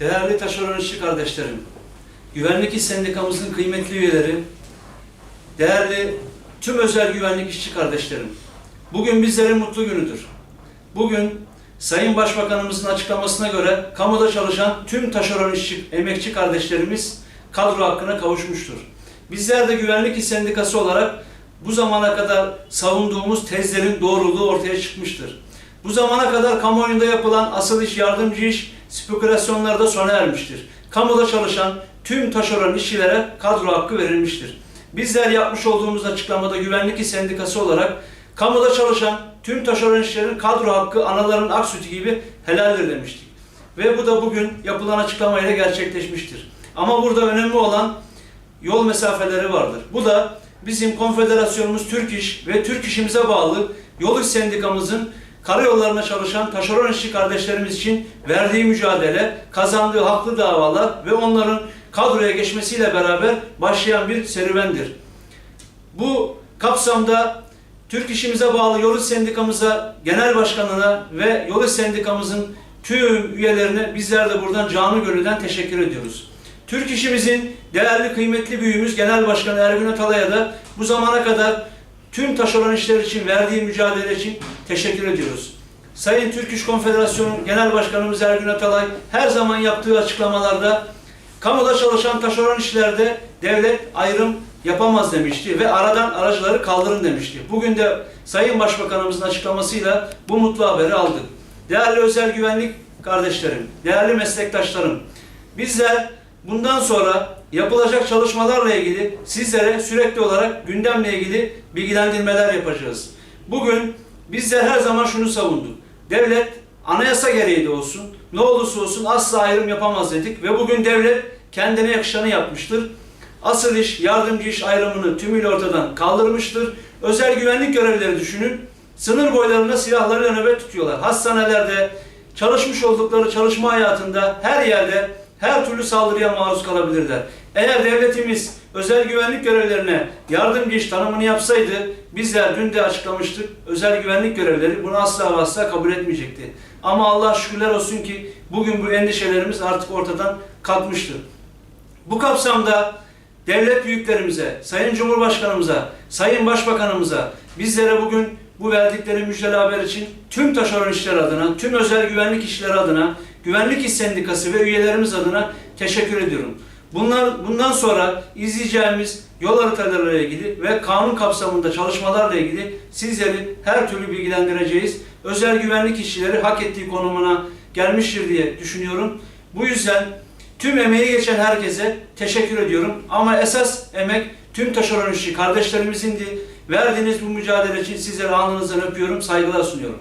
Değerli taşeron kardeşlerim, Güvenlik İş Sendikamızın kıymetli üyeleri, değerli tüm özel güvenlik işçi kardeşlerim, bugün bizlerin mutlu günüdür. Bugün Sayın Başbakanımızın açıklamasına göre kamuda çalışan tüm taşeron işçi, emekçi kardeşlerimiz kadro hakkına kavuşmuştur. Bizler de Güvenlik İş Sendikası olarak bu zamana kadar savunduğumuz tezlerin doğruluğu ortaya çıkmıştır. Bu zamana kadar kamuoyunda yapılan asıl iş, yardımcı iş, spekülasyonlarda sona ermiştir. Kamuda çalışan tüm taşeron işçilere kadro hakkı verilmiştir. Bizler yapmış olduğumuz açıklamada Güvenlik İş Sendikası olarak kamuda çalışan tüm taşeron işçilerin kadro hakkı anaların ak sütü gibi helaldir demiştik. Ve bu da bugün yapılan açıklamayla gerçekleşmiştir. Ama burada önemli olan yol mesafeleri vardır. Bu da bizim konfederasyonumuz Türk İş ve Türk İş'imize bağlı Yol İş Sendikamızın karayollarına çalışan taşeron işçi kardeşlerimiz için verdiği mücadele, kazandığı haklı davalar ve onların kadroya geçmesiyle beraber başlayan bir serüvendir. Bu kapsamda Türk İş'imize bağlı Yol İş Sendikamıza, Genel Başkanına ve Yol İş Sendikamızın tüm üyelerine bizler de buradan canı gönülden teşekkür ediyoruz. Türk İş'imizin değerli kıymetli büyüğümüz Genel Başkanı Ergün Atalay'a da bu zamana kadar tüm taşeron işler için verdiği mücadele için teşekkür ediyoruz. Sayın Türk İş Konfederasyonu Genel Başkanımız Ergün Atalay her zaman yaptığı açıklamalarda kamuda çalışan taşeron işlerde devlet ayrım yapamaz demişti ve aradan aracıları kaldırın demişti. Bugün de Sayın Başbakanımızın açıklamasıyla bu mutlu haberi aldık. Değerli özel güvenlik kardeşlerim, değerli meslektaşlarım, bizler bundan sonra yapılacak çalışmalarla ilgili sizlere sürekli olarak gündemle ilgili bilgilendirmeler yapacağız. Bugün bizler her zaman şunu savunduk. Devlet anayasa gereği de olsun, ne olursa olsun asla ayrım yapamaz dedik ve bugün devlet kendine yakışanı yapmıştır. Asıl iş, yardımcı iş ayrımını tümüyle ortadan kaldırmıştır. Özel güvenlik görevlileri düşünün. Sınır boylarında silahlarıyla nöbet tutuyorlar. Hastanelerde, çalışmış oldukları çalışma hayatında her yerde her türlü saldırıya maruz kalabilirler. Eğer devletimiz özel güvenlik görevlerine yardımcı iş tanımını yapsaydı bizler dün de açıklamıştık özel güvenlik görevlileri bunu asla asla kabul etmeyecekti. Ama Allah şükürler olsun ki bugün bu endişelerimiz artık ortadan kalkmıştır. Bu kapsamda devlet büyüklerimize, Sayın Cumhurbaşkanımıza, Sayın Başbakanımıza bizlere bugün bu verdikleri müjdeli haber için tüm taşeron işler adına, tüm özel güvenlik işleri adına, Güvenlik İş Sendikası ve üyelerimiz adına teşekkür ediyorum. Bunlar, bundan sonra izleyeceğimiz yol haritalarıyla ilgili ve kanun kapsamında çalışmalarla ilgili sizleri her türlü bilgilendireceğiz. Özel güvenlik işçileri hak ettiği konumuna gelmiştir diye düşünüyorum. Bu yüzden tüm emeği geçen herkese teşekkür ediyorum. Ama esas emek tüm taşeron işçi kardeşlerimizindi. Verdiğiniz bu mücadele için sizlere alnınızdan öpüyorum, saygılar sunuyorum.